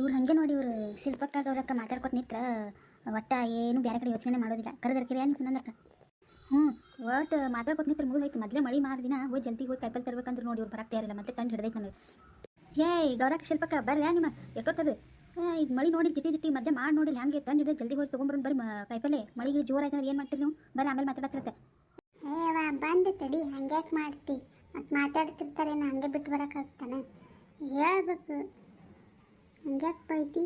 ಇವ್ರು ಹಂಗೆ ನೋಡಿ ಇವ್ರು ಶಿಲ್ಪಕ್ಕ ಗೌರಕ್ಕ ಮಾತಾಡ್ಕೊತ ನಿತ್ರ, ಒಟ್ಟ ಏನು ಬೇರೆ ಕಡೆ ಯೋಚನೆ ಮಾಡೋದಿಲ್ಲ. ಕರೆದ್ರ ಏನು ಸುನಂದಕ್ಕ ಹ್ಞೂ ಒಟ್ಟು ಮಾತಾಡ್ಕೊತ ನಿತ್ರ ಮುಗಿದೈತಿ ಮೊದಲೇ ಮಳಿ ದಿನ ಹೋಗಿ ಜಲ್ದಿ ಹೋಗಿ ಕೈಪಲ್ ತರ್ಬೇಕಂದ್ರೆ ನೋಡಿ ಇವ್ರು ಬರಕ್ತಾ ಇರಲಿಲ್ಲ. ಮತ್ತೆ ತಂದು ಹಿಡ್ದೈತೆ ನನಗೆ ಏಯ್ ಗೌರಕ್ಕ ಶಿಲ್ಪಕ್ಕ, ಬರ್ರಿ ನಿಮ್ಮ ಎಷ್ಟೊತ್ತದು? ಇದು ಮಳಿ ನೋಡಿ ಜಿಟ್ಟಿ ಜಿಟ್ಟಿ ಮಧ್ಯೆ ಮಾಡಿ ನೋಡಿ ಹಂಗೆ ತಂದು ಹಿಡಿದು ಜಲ್ದಿ ಹೋಗಿ ತೊಗೊಂಬರೋಣ ಬರ್ರಿ ಕೈಪಲ್ಲೆ ಮಳಿಗೆ ಜೋರ ಆಯ್ತು ಏನು ಮಾಡ್ತೀರಿ ನೀವು? ಬರ್ರಿ, ಆಮೇಲೆ ಮಾತಾಡತ್ತಿರತ್ತೆ. ಏವಾ ಬಂದು ತಡಿ. ಹಂಗ್ಯಾಕೆ ಮಾಡ್ತಿ? ಮತ್ತು ಮಾತಾಡ್ತಿರ್ತಾರೆ ಹಂಗೆ ಬಿಟ್ಟು ಬರೋಕ್ಕಾಗ್ತಾನೆ ಹೇಳ್ಬೇಕು. ಹಂಗ್ಯಾಕೆ ಬೈತಿ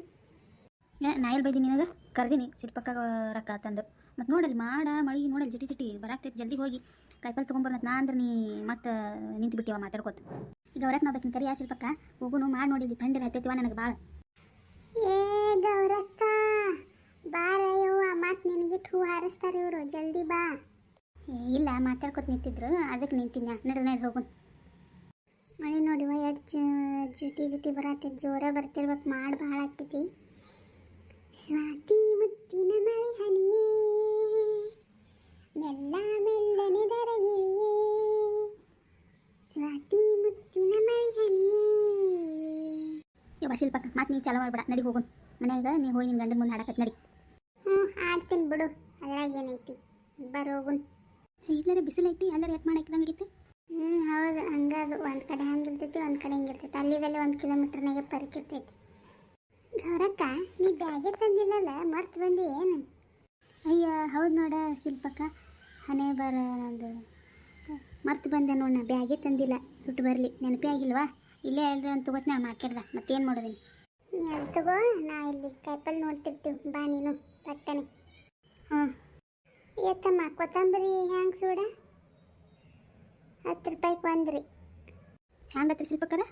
ನಾ ಎಲ್ಲಿ ಬೈದೀನಿ ನಿನಗೆ? ಕರ್ದೀನಿ. ಶಿಲ್ಪಕ್ಕ ರೊಕ್ಕ ತಂದು. ಮತ್ತು ನೋಡಲ್ಲಿ ಮಾಡ ಮಳಿ ನೋಡಲ್ಲಿ ಜಿಟಿ ಜಿಟಿ ಬರಾಕ್ತೈತಿ. ಜಲ್ದಿ ಹೋಗಿ. ಕಾಯಿಪಲ್ಲೆ ತೊಗೊಂಬರೋಣ ನಾ ಅಂದ್ರೆ ನೀ ಮತ್ತೆ ನಿಂತು ಬಿಟ್ಟಿವ ಮಾತಾಡ್ಕೋತ. ಈಗ ಅವ್ರಕ್ಕೆ ನಾ ಬೇಕಿನ ಕರಿಯ ಶಿಲ್ಪಕ್ಕ ಹೋಗುನು ಮಾಡಿ ನೋಡಿದ್ವಿ ಥಂಡಿರ ಹತ್ತೈತಿವ ನನಗೆ ಭಾಳ ಏ ಗೌರಕ್ಕ ಬಾರ ಮತ್ತೆ ನಿನಗಿಟ್ಟು ಹೂ ಹಾರಿಸ್ತಾರೆ ಇವರು. ಜಲ್ದಿ ಬಾ. ಇಲ್ಲ ಮಾತಾಡ್ಕೊತ ನಿಂತಿದ್ರು. ಅದಕ್ಕೆ ನಿಂತಿದ್ನ. ನಡ್ರಿ ನಡ್ರಿ ಹೋಗುನ್. ಮಳೆ ನೋಡಿವ ಎಷ್ಟು ಜುಟಿ ಜುಟಿ ಬರತ್ತೆ. ಜೋರ ಬರ್ತಿರ್ಬೇಕು ಮಾಡಿ ಭಾಳ ಆಗ್ತೈತಿ. ಸ್ವಾತಿ ಮುತ್ತಿನ ಮಳೆ ಹನಿಯೇ ಮೆಲ್ಲ ಮೆಲ್ಲನೆ ದರಗಿಳಿಯೇ ಸ್ವಾತಿ ಮುತ್ತಿನ ಮಳೆ ಹನಿಯೇ. ಇವ ಶಿಲ್ಪಕ್ಕ ಮತ್ತೆ ನೀ ಚಾಲು ಮಾಡ್ಬೇಡ ನಡಿ ಹೋಗು. ಮನ್ಯಾಗ ನೀ ಹೋಗಿ ನಿನ್ನ ಗಂಡನ ಮುಂದೆ ಹಾಡಕತ್ ನಡಿ. ಹ್ಞೂ ಆಡ್ತೀನಿ ಬಿಡು ಅದ್ರಾಗ ಏನೈತಿ? ಬರೋಗುನ್. ಇಲ್ಲರೆ ಬಿಸಿಲು ಐತಿ ಎಟ್ ಮಾಡಕ್ಕೆ ಮಾಡಾಕಿದಂಗಿತ್ತು ಹ್ಞೂ ಹೌದು. ಹಂಗದು. ಒಂದು ಕಡೆ ಹಂಗಿರ್ತೈತಿ ಒಂದು ಕಡೆ ಹಿಂಗಿರ್ತೈತಿ ಅಲ್ಲಿದಲ್ಲಿ ಒಂದು ಕಿಲೋಮೀಟರ್ನಾಗೆ ಪರಕ್ ಇರ್ತೈತಿ ಗೌರಕ್ಕ ನೀ ಬ್ಯಾಗೆ ತಂದಿಲ್ಲಲ್ಲ? ಮರ್ತು ಬಂದಿ ಏನು? ಅಯ್ಯೋ ಹೌದು ನೋಡ ಶಿಲ್ಪಕ್ಕ. ಹನೇ ಬರ ನಂದು. ಮರ್ತು ಬಂದೆ ನೋಡ ಬ್ಯಾಗೆ ತಂದಿಲ್ಲ. ಸುಟ್ಟು ಬರಲಿ. ನೆನಪೇ ಆಗಿಲ್ವಾ? ಇಲ್ಲೇ ಅಲ್ಲದೆ ಅಂತ ತಗೋತ್ ನಾ ಮಾರ್ಕೆಟ್ದ ಮತ್ತೇನು ಮಾಡೋದೀನಿ ಅಲ್ಲಿ ತಗೋ ನಾ ಇಲ್ಲಿ ಕಾಯಿಪಲ್ಲಿ ನೋಡ್ತಿರ್ತೀವಿ ಬಾ ನೀನು ಪಟ್ಟನೆ ಹ್ಞೂ ಏತಮ್ಮ ಕೊತ್ತಂಬರಿ ಹ್ಯಾಂಗೆ ಸೂಡ? ಹತ್ತು ರೂಪಾಯಿಗೆ ರೀ ಹ್ಯಾಂಗತ್ರಿ ಶಿಲ್ಪಕ್ಕರ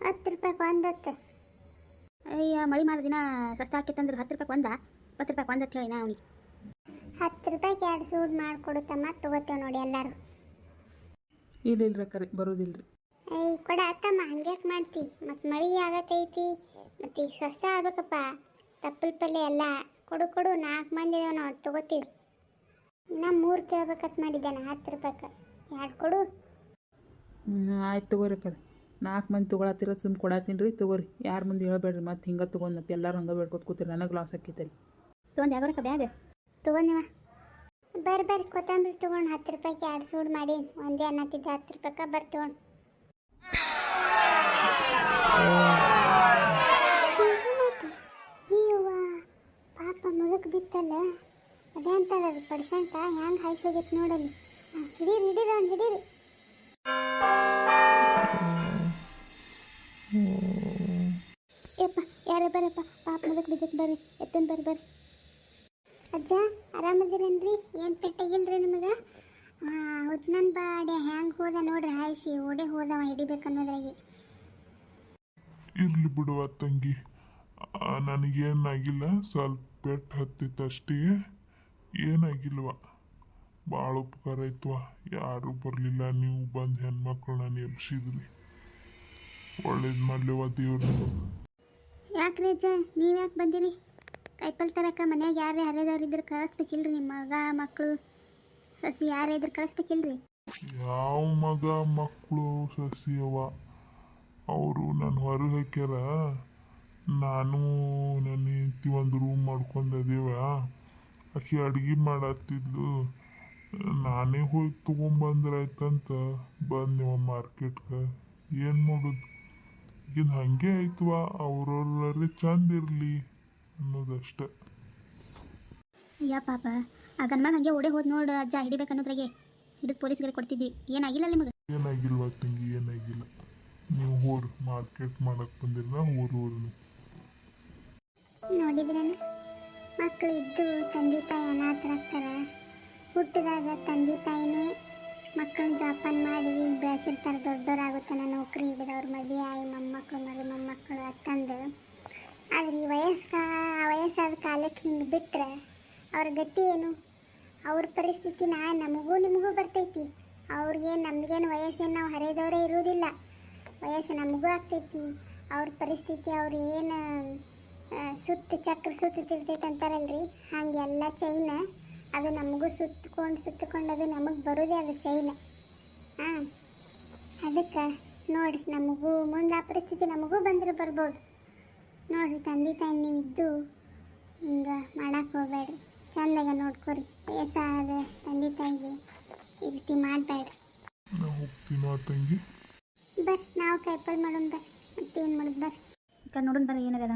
ಹತ್ತು ರೂಪಾಯಿ ಒಂದು ಹತ್ತು ಅಯ್ಯ ಮಳಿ ಮಾಡೋ ದಿನ ಸ್ವಸ್ಥ ಆಕೈತಂದ್ರೆ ಹತ್ತು ರೂಪಾಯಿ ಒಂದ ಇಪ್ಪತ್ತು ರೂಪಾಯಿ ಒಂದ ಅಂತ ಹೇಳಿ ನಾ ಅವನಿಗೆ. ಹತ್ತು ರೂಪಾಯಿಗೆ ಎರಡು ಸೂಡ್ ಮಾಡಿಕೊಡುತ್ತಮ್ಮ ತಗೋತೇವೆ ನೋಡಿ ಎಲ್ಲರೂ. ಇಲ್ಲ ಇಲ್ರಿ ಬರೋದಿಲ್ಲ ಬರೋದಿಲ್ರಿ. ಏಯ್ ಕೊಡ ಅತ್ತಮ್ಮ ಹಂಗ್ಯಾಕೆ ಮಾಡ್ತಿ? ಮತ್ತು ಮಳೆ ಆಗತೈತಿ ಮತ್ತು ಈಗ ಸ್ವಸ್ಥ ಆಗ್ಬೇಕಪ್ಪ. ತಪ್ಪಲ್ ಪಲ್ಯ ಎಲ್ಲ ಕೊಡು ಕೊಡು ನಾಲ್ಕು ಮಂದಿ ಇದಾವೆ ನಾವು ತಗೋತೀವಿ. ನಾ ಮೂರು ಕೇಳ್ಬೇಕಂತ ಮಾಡಿದ್ದೆ ನಾ ಹತ್ತು ರೂಪಾಯಿಗೆ ಎರಡು ಕೊಡು. ಹ್ಞೂ ಆಯ್ತು ತಗೋರಿ ಕರೆ ನಾಲ್ಕು ಮಂದಿ ತೊಗೊಳತ್ತಿರ ಸುಮ್ ಕೊಡತ್ತೀನಿ ರೀ ತಗೋರಿ. ಯಾರ ಮುಂದೆ ಹೇಳ್ಬೇಡ್ರಿ ಮತ್ತೆ ಹಿಂಗೆ ತಗೊಂಡ್ ಮತ್ತೆ ಎಲ್ಲರೂ ಹಂಗೆ ಬೇಡ್ಕೊತ ಕೂತಿರಿ ನನಗೆ ಲಾಸ್ ಆಕೈತಲ್ಲಿ. ತೊಗೊಂಡು ಯಾವ್ರಕ್ಕ ಬ್ಯಾಗ್? ತಗೊಂಡಿವ ಬರ್ರಿ ಬರ್ರಿ. ಕೊತ್ತಂಬರಿ ತೊಗೊಂಡು ಹತ್ತು ರೂಪಾಯಿಗೆ ಎರಡು ಸೂಡು ಮಾಡಿ. ಒಂದೇ ಅನ್ನತ್ತಿದ್ದ ಹತ್ತು ರೂಪಾಯಿಗೆ ಬರ್ರಿ ತೊಗೊಂಡು. ಪಾಪ ಮುದುಕ್ ಬಿತ್ತಲ್ಲ. ಅದೇ ಅಂತದ ಅದು ಹೆಂಗ್ ಹೆಂಗೆ ಹಾಯ್ಸಿ ಹೋಗಿತ್ತು ನೋಡಲ್ಲಿ. ಹಿಡೀರಿ ಹಿಡೀರಿ ಹಿಡೀರಿ. ಯಪ್ಪ, ಯಾರೇ ಬರಪ್ಪ ಪಾಪ ಮದಕ್ ಬಿದ್ದಕ್ಕೆ ಬರ್ರಿ, ಎತ್ತನ್ ಬರ್ರಿ ಬರ್ರಿ. ಅಜ್ಜ, ಆರಾಮದಿರೇನ್ರಿ? ಏನು ಪೆಟ್ಟಾಗಿಲ್ರಿ ನಿಮಗೆ? ಹುಚ್ಚನನ್ ಬಾಡೆ ಹ್ಯಾಂಗೆ ಹೋದ ನೋಡ್ರಿ, ಹಾಯ್ಸಿ, ಓಡೆ ಹೋದವ ಹಿಡಿಬೇಕನ್ನೋದ್ರಾಗೆ. ಇರ್ಲಿ ಬಿಡುವ ತಂಗಿ ನನಗೇನಾಗಿಲ್ಲ, ಸ್ವಲ್ಪ ಪೆಟ್ಟು ಹತ್ತಿತ್ತು ಅಷ್ಟೇ ಏನಾಗಿಲ್ವ? ಭಾಳ ಉಪಕಾರ ಇತ್ತು ಯಾರು ಬರಲಿಲ್ಲ ನೀವು ಬಂದು ಹೆಣ್ಮಕ್ಳನ್ನ ನೆಪ್ಸಿದ್ರಿ ಒಳ್ಳೇದು ಮಾಡ್ಲಿವ ದೇವ್ರು ಯಾಕೆ ಅಜ್ಜ ನೀವು ಯಾಕೆ ಬಂದಿರಿ? ಕೈಪಲ್ ತರಕ ಮನ್ಯಾಗ ಯಾರೇ ಹರಿದವ್ರು ಇದ್ರೆ ಕಳಿಸ್ಬೇಕಿಲ್ರಿ ನಿಮ್ಮ ಮಗ ಮಕ್ಕಳು ಸಸಿ ಯಾರೇ ಇದ್ರೆ ಕಳಿಸ್ಬೇಕಿಲ್ರಿ? ಯಾವ ಮಗ ಮಕ್ಕಳು ಸಸಿ ಅವ ಅವರು ನನ್ನ ಹೊರಗೆ ಹಾಕ್ಯಾರ. ನಾನು ನನ್ನ ಹೆಂಡತಿ ಒಂದು ರೂಮ್ ಮಾಡ್ಕೊಂಡದೇವ ಆಕೆ ಅಡುಗೆ ಮಾಡತ್ತಿದ್ಲು ನಾನೇ ಹೋಗಿ ತೊಗೊಂಬಂದ್ರಾಯ್ತಂತ. ಬಂದೆವ ಮಾರ್ಕೆಟ್ಗೆ. ಏನು ಮಾಡೋದು? ಇದು ಹಾಗೆ ಆಯ್ತವ? ಅವ್ರವ್ರಲ್ಲಿ ಚಂದ ಇರಲಿ ಅನ್ನೋದಷ್ಟೆ. ಅಯ್ಯ ಪಾಪ. ಆ ಗನ್ಮಗ ಹಂಗೆ ಓಡೆ ಹೋದ್ ನೋಡು ಅಜ್ಜ ಹಿಡಿಬೇಕು ಅನ್ನೋದ್ರಾಗೆ. ಹಿಡಿದು ಪೊಲೀಸ್ಗೆ ಕೊಡ್ತಿದ್ವಿ. ಏನಾಗಿಲ್ಲ ನಿಮಗೆ? ಏನಾಗಿಲ್ವ ತಂಗಿ? ಏನಾಗಿಲ್ಲ. ನೀವು ಹೋರ್ ಮಾರ್ಕೆಟ್ ಮಾಡಕ್ ಬಂದಿರಲ್ಲ ಹೋರ್ ಹೋರ್ ನೀವು ನೋಡಿದ್ರೇನು? ಮಕ್ಕಳು ಇದ್ದು ತಂದೆ ತಾಯಿ ಅನಾಥರಾಗ್ತಾರ? ಹುಟ್ಟಿದಾಗ ತಂದೆ ತಾಯಿನೇ ಮಕ್ಕಳನ್ನ ಜೋಪಾನ ಮಾಡಿ ಬೆಳೆಸಿರ್ತಾರೆ ದೊಡ್ಡವರಾಗುತ್ತಾನೆ ನೌಕರಿ ಹಿಡಿದವ್ರು ಮದುವೆ ಆಗಿ ಮೊಮ್ಮಕ್ಕಳು ಮರಿ ಮೊಮ್ಮಕ್ಕಳು ಅಂತಂದು ಆದರೆ ಈ ವಯಸ್ಕ, ಆ ವಯಸ್ಸಾದ ಕಾಲಕ್ಕೆ ಹಿಂಗೆ ಬಿಟ್ಟರೆ ಅವ್ರ ಗತಿ ಏನು? ಅವ್ರ ಪರಿಸ್ಥಿತಿ ನಾ, ನಮಗೂ ನಿಮಗೂ ಬರ್ತೈತಿ. ಅವ್ರಿಗೇನು ನಮಗೇನು ವಯಸ್ಸೇನು ನಾವು ಹರಿದವರೇ ಇರುವುದಿಲ್ಲ. ವಯಸ್ಸು ನಮಗೂ ಆಗ್ತೈತಿ. ಅವ್ರ ಪರಿಸ್ಥಿತಿ ಅವ್ರು ಏನು ಸುತ್ತ ಚಕ್ರ ಸುತ್ತಿರ್ತೈತೆ ಅಂತಾರಲ್ರಿ ಹಾಗೆಲ್ಲ ಚೈನ ಅದು ನಮಗೂ ಸುತ್ತಕೊಂಡು ಸುತ್ತಕೊಂಡು ಅದು ನಮಗೆ ಬರೋದೇ ಅದು ಚೈನ್ ಹಾಂ ಅದಕ್ಕೆ ನೋಡಿ ನಮಗೂ ಮುಂದೆ ಆ ಪರಿಸ್ಥಿತಿ ನಮಗೂ ಬಂದರೆ ಬರ್ಬೋದು. ನೋಡಿರಿ ತಂದೆ ತಾಯಿ ನೀವಿದ್ದು ಹಿಂಗೆ ಮಾಡಕ್ಕೆ ಹೋಗ್ಬೇಡ್ರಿ. ಚಂದಾಗ ನೋಡ್ಕೊರಿ ವಯಸ್ಸಾದ ತಂದೆ ತಾಯಿಗೆ ಈ ರೀತಿ ಮಾಡಬೇಡ್ರಿ. ನಾ ತಂಗಿ. ಬರ್ರಿ ನಾವು ಕೈಪಲ್ ಮಾಡೋಣ ಬರ್ರಿ ಮತ್ತೇನು ಮಾಡೋದು ಬರ್ರಿ. ಈಗ ನೋಡೋಣ ಬರ್ರಿ ಏನದ